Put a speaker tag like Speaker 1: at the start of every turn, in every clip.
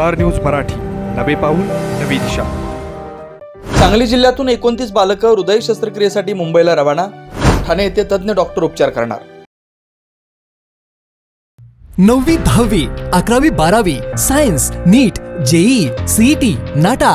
Speaker 1: Star news Marathi. नवे पाऊल नवी दिशा.
Speaker 2: सांगली जिल्ह्यातून एकोणतीस बालकं हृदय शस्त्रक्रियेसाठी मुंबईला रवाना. ठाणे येथे तज्ज्ञ डॉक्टर उपचार करणार.
Speaker 3: नववी दहावी अकरावी बारावी science NEET JEE CET NATA.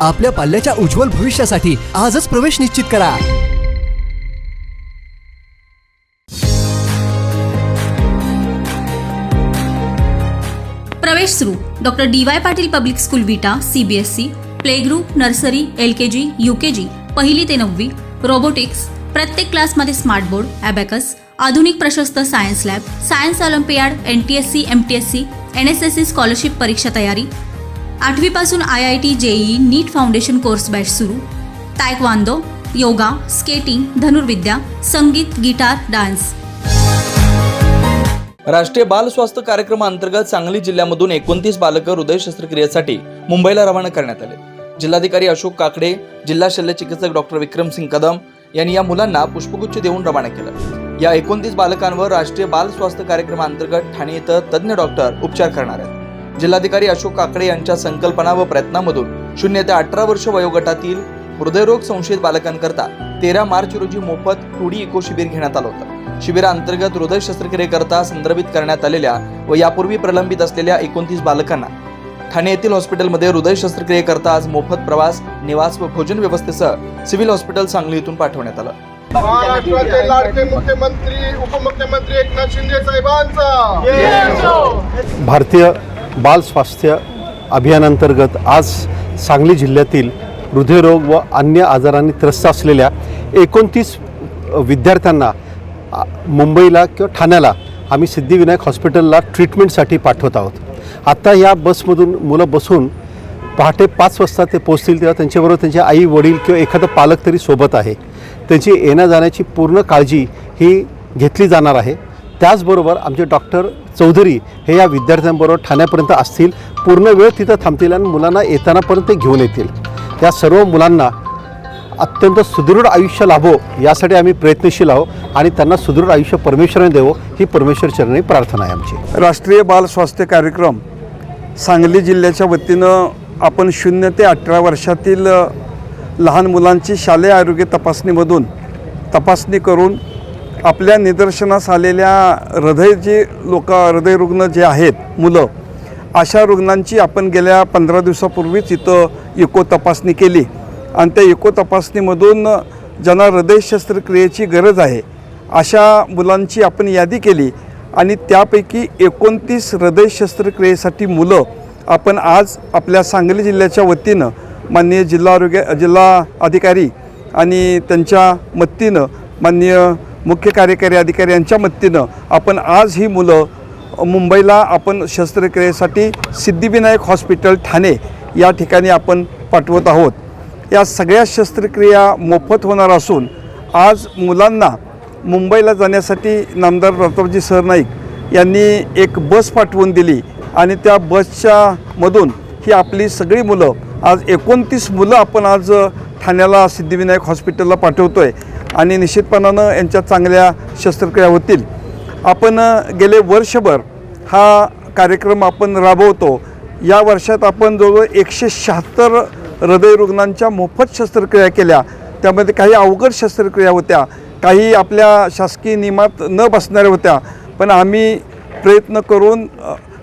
Speaker 3: आपल्या पाल्याच्या उज्ज्वल भविष्यासाठी आजच प्रवेश निश्चित करा.
Speaker 4: प्रवेश सुरू. Doctor D Y Patil public school Vita CBSE play group nursery L K G U K G पहिली ते नववी रोबोटिक्स प्रत्येक क्लासमध्ये स्मार्ट बोर्ड ॲबॅकस आधुनिक प्रशस्त science lab science olympiad N T S C M T S C N S S C scholarship परीक्षा तयारी आठवीपासून I I T JEE NEET foundation course batch सुरू. तायक्वांदो योगा स्केटिंग धनुर्विद्या संगीत guitar dance.
Speaker 2: राष्ट्रीय बाल स्वास्थ्य कार्यक्रमाअंतर्गत सांगली जिल्ह्यामधून एकोणतीस बालकं हृदय शस्त्रक्रियेसाठी मुंबईला रवाना करण्यात आले. जिल्हाधिकारी अशोक काकडे जिल्हा शल्य चिकित्सक डॉक्टर विक्रम सिंग कदम यांनी या मुलांना पुष्पगुच्छ देऊन रवाना केलं. या एकोणतीस बालकांवर राष्ट्रीय बाल स्वास्थ्य कार्यक्रमाअंतर्गत ठाणे इथं तज्ज्ञ डॉक्टर उपचार करणार आहेत. जिल्हाधिकारी अशोक काकडे यांच्या संकल्पना व प्रयत्नामधून शून्य ते अठरा वर्ष वयोगटातील हृदयरोग संशयित बालकांकरता तेरा मार्च रोजी मोफत टूडी इको शिबिर घेण्यात आलं होतं. शिबिराअंतर्गत हृदय शस्त्रक्रियेकरता संदर्भित करण्यात आलेल्या व यापूर्वी प्रलंबित असलेल्या एकोणतीस बालकांना ठाणे येथील हॉस्पिटलमध्ये हृदय शस्त्रक्रियेकरता आज मोफत प्रवास निवास व भोजन व्यवस्थेसह सिव्हिल हॉस्पिटल सांगली इथून पाठवण्यात आलं.
Speaker 5: महाराष्ट्राचे लाडके मुख्यमंत्री उपमुख्यमंत्री एकनाथ शिंदे साहेबांचा.
Speaker 6: भारतीय बाल स्वास्थ्य अभियानांतर्गत आज सांगली जिल्ह्यातील हृदयरोग व अन्य आजारांनी त्रस्त असलेल्या एकोणतीस विद्यार्थ्यांना मुंबईला किंवा ठाण्याला आम्ही सिद्धिविनायक हॉस्पिटलला ट्रीटमेंटसाठी पाठवत आहोत. आत्ता या बसमधून मुलं बसून पहाटे पाच वाजता ते पोचतील तेव्हा त्यांच्याबरोबर त्यांचे आई वडील किंवा एखादं पालक तरी सोबत आहे. त्यांची येण्या जाण्याची पूर्ण काळजी ही घेतली जाणार आहे. त्याचबरोबर आमचे डॉक्टर चौधरी हे या विद्यार्थ्यांबरोबर ठाण्यापर्यंत असतील. पूर्ण वेळ तिथं थांबतील आणि मुलांना येतानापर्यंत घेऊन येतील. त्या सर्व मुलांना अत्यंत सुदृढ आयुष्य लाभो यासाठी आम्ही प्रयत्नशील आहोत आणि त्यांना सुदृढ आयुष्य परमेश्वराने देवो ही परमेश्वर चरणी प्रार्थना आहे आमची.
Speaker 5: राष्ट्रीय बाल स्वास्थ्य कार्यक्रम सांगली जिल्ह्याच्या वतीनं आपण शून्य ते अठरा वर्षातील लहान मुलांची शालेय आरोग्य तपासणीमधून तपासणी करून आपल्या निदर्शनास आलेल्या हृदय जे लोक हृदयरुग्ण जे आहेत मुलं अशा रुग्णांची आपण गेल्या पंधरा दिवसापूर्वीच इथं इको तपासणी केली. आणि त्या इको तपासणीमधून ज्यांना हृदय शस्त्रक्रियेची गरज आहे अशा मुलांची आपण यादी केली. आणि त्यापैकी एकोणतीस हृदय शस्त्रक्रियेसाठी मुलं आपण आज आपल्या सांगली जिल्ह्याच्या वतीनं माननीय जिल्हा आरोग्य जिल्हा अधिकारी आणि त्यांच्या मत्तीनं माननीय मुख्य कार्यकारी अधिकारी यांच्या मदतीनं आपण आज ही मुलं मुंबईला आपण शस्त्रक्रियेसाठी सिद्धिविनायक हॉस्पिटल ठाणे या ठिकाणी आपण पाठवत आहोत. या सगळ्या शस्त्रक्रिया मोफत होणार असून आज मुलांना मुंबईला जाण्यासाठी नामदार प्रतापजी सरनाईक यांनी एक बस पाठवून दिली आणि त्या बसच्या मधून ही आपली सगळी मुलं आज एकोणतीस मुलं आपण आज ठाण्याला सिद्धिविनायक हॉस्पिटलला पाठवतो आहे आणि निश्चितपणानं यांच्या चांगल्या शस्त्रक्रिया होतील. आपण गेले वर्षभर हा कार्यक्रम आपण राबवतो. या वर्षात आपण जवळजवळ एकशे शहात्तर हृदयरुग्णांच्या मोफत शस्त्रक्रिया केल्या. त्यामध्ये काही अवघड शस्त्रक्रिया होत्या. काही आपल्या शासकीय नियमात न बसणाऱ्या होत्या. पण आम्ही प्रयत्न करून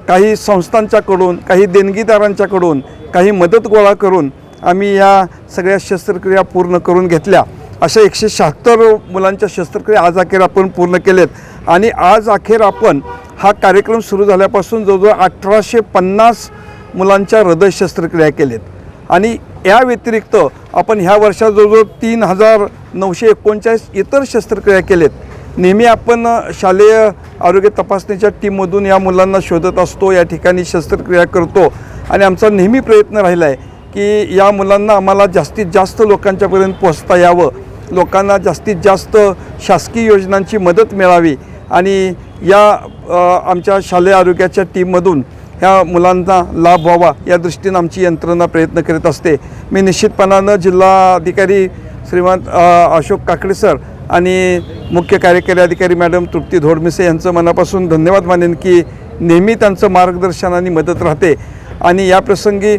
Speaker 5: काही संस्थांच्याकडून काही देणगीदारांच्याकडून काही मदत गोळा करून आम्ही या सगळ्या शस्त्रक्रिया पूर्ण करून घेतल्या. अशा एकशे शहात्तर मुलांच्या शस्त्रक्रिया आज अखेर आपण पूर्ण केलेत. आणि आज अखेर आपण हा कार्यक्रम सुरू झाल्यापासून जवळजवळ अठराशे पन्नास मुलांच्या हृदय शस्त्रक्रिया केलेत. आणि या व्यतिरिक्त आपण ह्या वर्षात जवळजवळ तीन हजार नऊशे एकोणचाळीस इतर शस्त्रक्रिया केलेत. नेहमी आपण शालेय आरोग्य तपासणीच्या टीममधून या मुलांना शोधत असतो या ठिकाणी शस्त्रक्रिया करतो. आणि आमचा नेहमी प्रयत्न राहिला आहे की या मुलांना आम्हाला जास्तीत जास्त लोकांच्यापर्यंत पोहोचता यावं. लोकांना जास्तीत जास्त शासकीय योजनांची मदत मिळावी आणि या आमच्या शालेय आरोग्याच्या टीममधून ह्या मुलांना लाभ व्हावा या दृष्टीनं आमची यंत्रणा प्रयत्न करीत असते. मी निश्चितपणानं जिल्हाधिकारी श्रीमंत अशोक काकडे सर आणि मुख्य कार्यकारी अधिकारी मॅडम तृप्ती धोडमिसे यांचं मनापासून धन्यवाद मानेन की नेहमी त्यांचं मार्गदर्शन आणि मदत राहते. आणि या प्रसंगी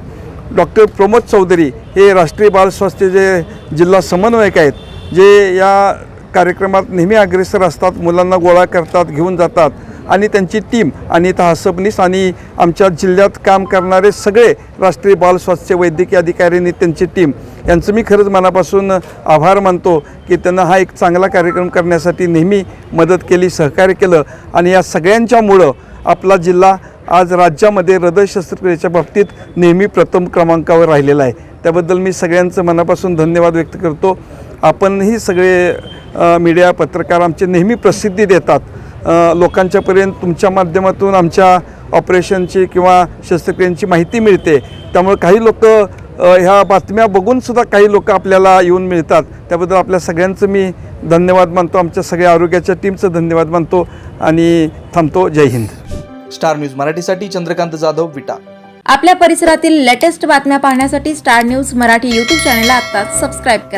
Speaker 5: डॉक्टर प्रमोद चौधरी हे राष्ट्रीय बाल स्वास्थ्यचे जिल्हा समन्वयक आहेत जे या कार्यक्रमात नेहमी अग्रेसर असतात मुलांना गोळा करतात घेऊन जातात आणि त्यांची टीम अनिता हसबनीस आणि आमच्या जिल्ह्यात काम करणारे सगळे राष्ट्रीय बाल स्वास्थ्य वैद्यकीय अधिकारी आणि त्यांची टीम यांचं मी खरंच मनापासून आभार मानतो की त्यांना हा एक चांगला कार्यक्रम करण्यासाठी नेहमी मदत केली सहकार्य केलं आणि या सगळ्यांच्यामुळं आपला जिल्हा आज राज्यामध्ये हृदय शस्त्रक्रियेच्या बाबतीत नेहमी प्रथम क्रमांकावर राहिलेला आहे. त्याबद्दल मी सगळ्यांचं मनापासून धन्यवाद व्यक्त करतो. आपणही सगळे मीडिया पत्रकार आमचे नेहमी प्रसिद्धी देतात. लोकांच्यापर्यंत तुमच्या माध्यमातून आमच्या ऑपरेशनची किंवा शस्त्रक्रियांची माहिती मिळते. त्यामुळे काही लोक ह्या बातम्या बघून सुद्धा काही लोक आपल्याला येऊन मिळतात. त्याबद्दल आपल्या सगळ्यांचं मी धन्यवाद मानतो. आमच्या सगळ्या आरोग्याच्या टीमचं धन्यवाद मानतो आणि थांबतो. जय हिंद.
Speaker 2: स्टार न्यूज मराठीसाठी चंद्रकांत जाधव विटा.
Speaker 7: आपल्या परिसरातील लेटेस्ट बातम्या पाहण्यासाठी स्टार न्यूज मराठी यूट्यूब चॅनलला आत्ताच सबस्क्राईब करा.